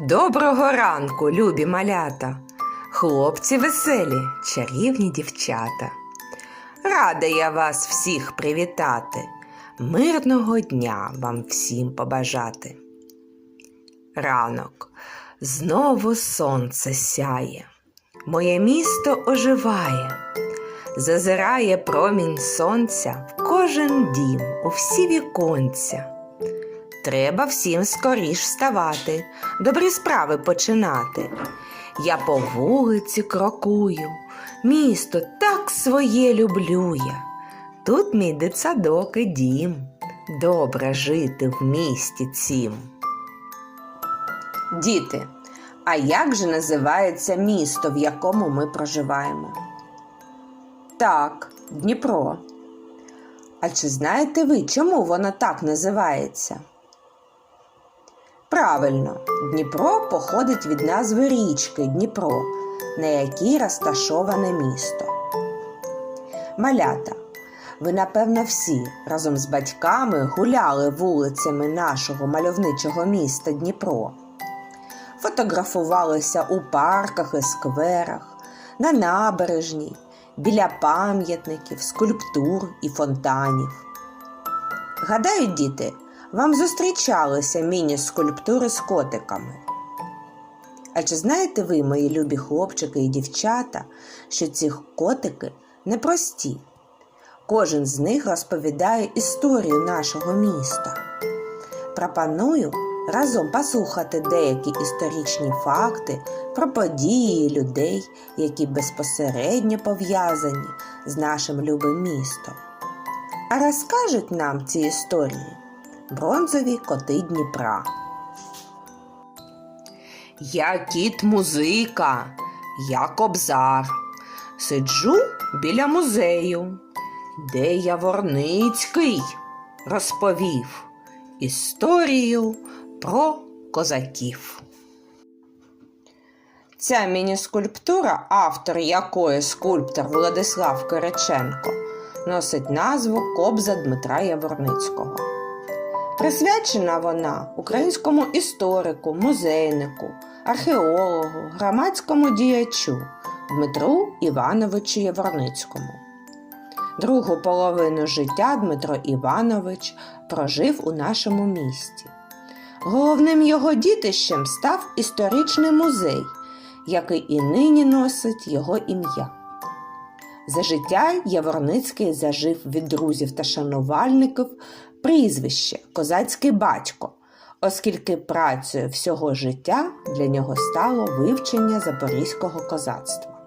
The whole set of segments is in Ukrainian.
Доброго ранку, любі малята, хлопці веселі, чарівні дівчата. Рада я вас всіх привітати, мирного дня вам всім побажати. Ранок знову сонце сяє, моє місто оживає, зазирає промінь сонця в кожен дім, у всі віконця. Треба всім скоріш вставати, добрі справи починати. Я по вулиці крокую, місто так своє люблю я. Тут мій дитсадок і дім. Добре жити в місті цім. Діти, а як же називається місто, в якому ми проживаємо? Так, Дніпро. А чи знаєте ви, чому воно так називається? Правильно, Дніпро походить від назви річки Дніпро, на якій розташоване місто. Малята, ви, напевно, всі разом з батьками гуляли вулицями нашого мальовничого міста Дніпро. Фотографувалися у парках і скверах, на набережній, біля пам'ятників, скульптур і фонтанів. Гадаю, діти, вам зустрічалися міні-скульптури з котиками. А чи знаєте ви, мої любі хлопчики і дівчата, що ці котики непрості? Кожен з них розповідає історію нашого міста. Пропоную разом послухати деякі історичні факти про події людей, які безпосередньо пов'язані з нашим любим містом. А розкажуть нам ці історії бронзові коти Дніпра. Я кіт музика, я кобзар. Сиджу біля музею, де Яворницький розповів історію про козаків. Ця міні-скульптура, автор якої скульптор Владислав Кириченко, носить назву Кобза Дмитра Яворницького. Присвячена вона українському історику, музейнику, археологу, громадському діячу Дмитру Івановичу Яворницькому. Другу половину життя Дмитро Іванович прожив у нашому місті. Головним його дітищем став історичний музей, який і нині носить його ім'я. За життя Яворницький зажив від друзів та шанувальників прізвище Козацький батько, оскільки працею всього життя для нього стало вивчення запорізького козацтва.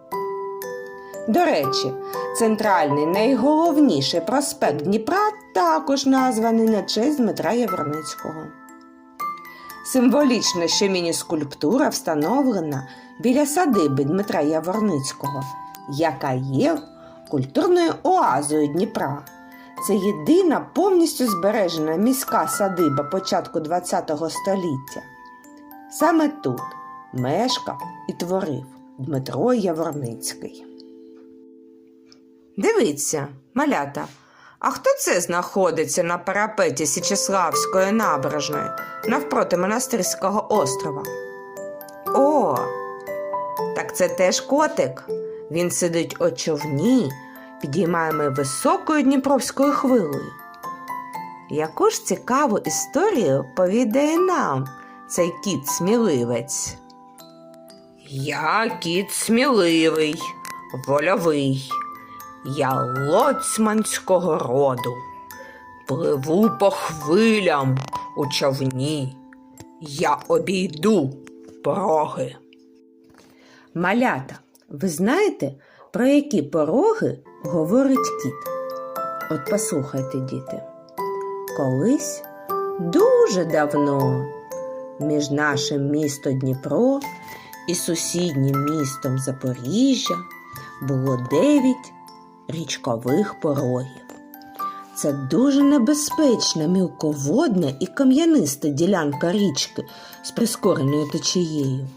До речі, центральний найголовніший проспект Дніпра також названий на честь Дмитра Яворницького. Символічно, що міні-скульптура встановлена біля садиби Дмитра Яворницького, яка є культурною оазою Дніпра. Це єдина повністю збережена міська садиба початку ХХ століття. Саме тут мешкав і творив Дмитро Яворницький. Дивіться, малята, а хто це знаходиться на парапеті Січеславської набережної навпроти монастирського острова? О, так це теж котик. Він сидить у човні, підіймаємо високою Дніпровською хвилею. Яку ж цікаву історію повідає нам цей кіт сміливець? Я кіт сміливий, вольовий, я лоцманського роду, пливу по хвилям у човні, я обійду пороги. Малята, ви знаєте, про які пороги говорить кіт? От послухайте, діти. Колись дуже давно між нашим місто Дніпро і сусіднім містом Запоріжжя було дев'ять річкових порогів. Це дуже небезпечна мілководна і кам'яниста ділянка річки з прискореною течією.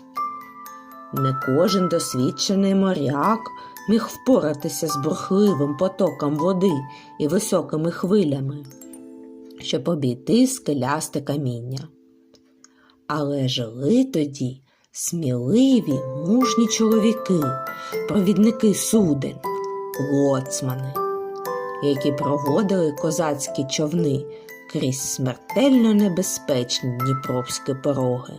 Не кожен досвідчений моряк міг впоратися з бурхливим потоком води і високими хвилями, щоб обійти скелясте каміння. Але жили тоді сміливі мужні чоловіки, провідники суден, лоцмани, які проводили козацькі човни крізь смертельно небезпечні дніпровські пороги.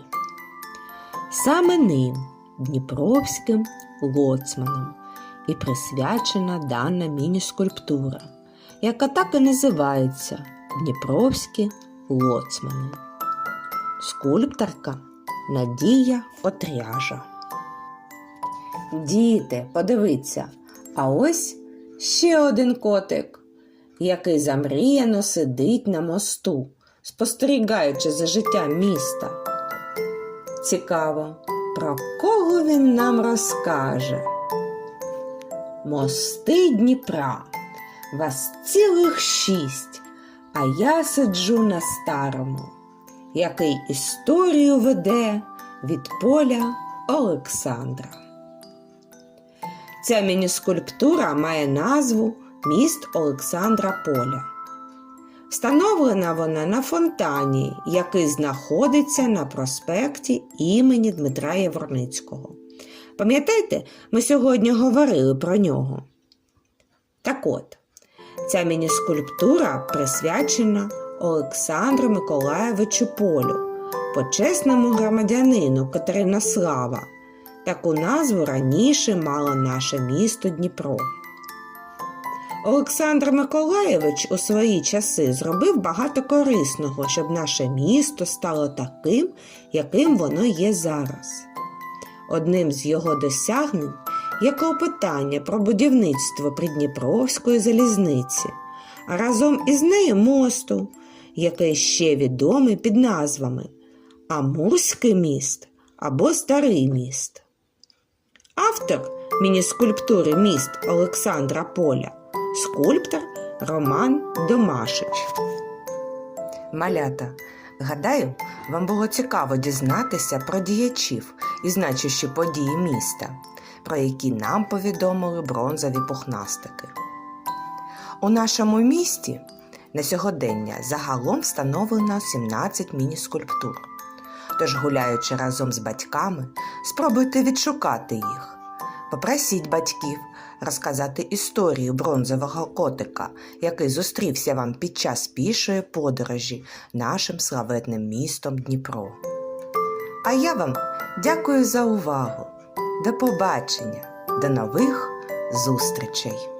Саме ним, дніпровським лоцманам, і присвячена дана міні-скульптура, яка так і називається Дніпровські лоцмани. Скульпторка Надія Отряжа. Діти, подивіться, а ось ще один котик, який замріяно сидить на мосту, спостерігаючи за життям міста. Цікаво, про кого він нам розкаже? Мости Дніпра. Вас цілих шість, а я сиджу на старому, який історію веде від поля Олександра. Ця мініскульптура має назву Міст Олександра Поля. Встановлена вона на фонтані, який знаходиться на проспекті імені Дмитра Єворницького. Пам'ятаєте, ми сьогодні говорили про нього. Так от, ця мініскульптура присвячена Олександру Миколаєвичу Полю, почесному громадянину Катеринослава. Таку назву раніше мало наше місто Дніпро. Олександр Миколаєвич у свої часи зробив багато корисного, щоб наше місто стало таким, яким воно є зараз. Одним з його досягнень є клопотання про будівництво Придніпровської залізниці, а разом із нею мосту, який ще відомий під назвами Амурський міст або Старий міст. Автор мініскульптури міст Олександра Поля, скульптор Роман Домашич. Малята, гадаю, вам було цікаво дізнатися про діячів і значущі події міста, про які нам повідомили бронзові пухнастики. У нашому місті на сьогодення загалом встановлено 17 міні-скульптур. Тож, гуляючи разом з батьками, спробуйте відшукати їх. Попросіть батьків розказати історію бронзового котика, який зустрівся вам під час пішої подорожі нашим славетним містом Дніпро. А я вам дякую за увагу. До побачення, до нових зустрічей!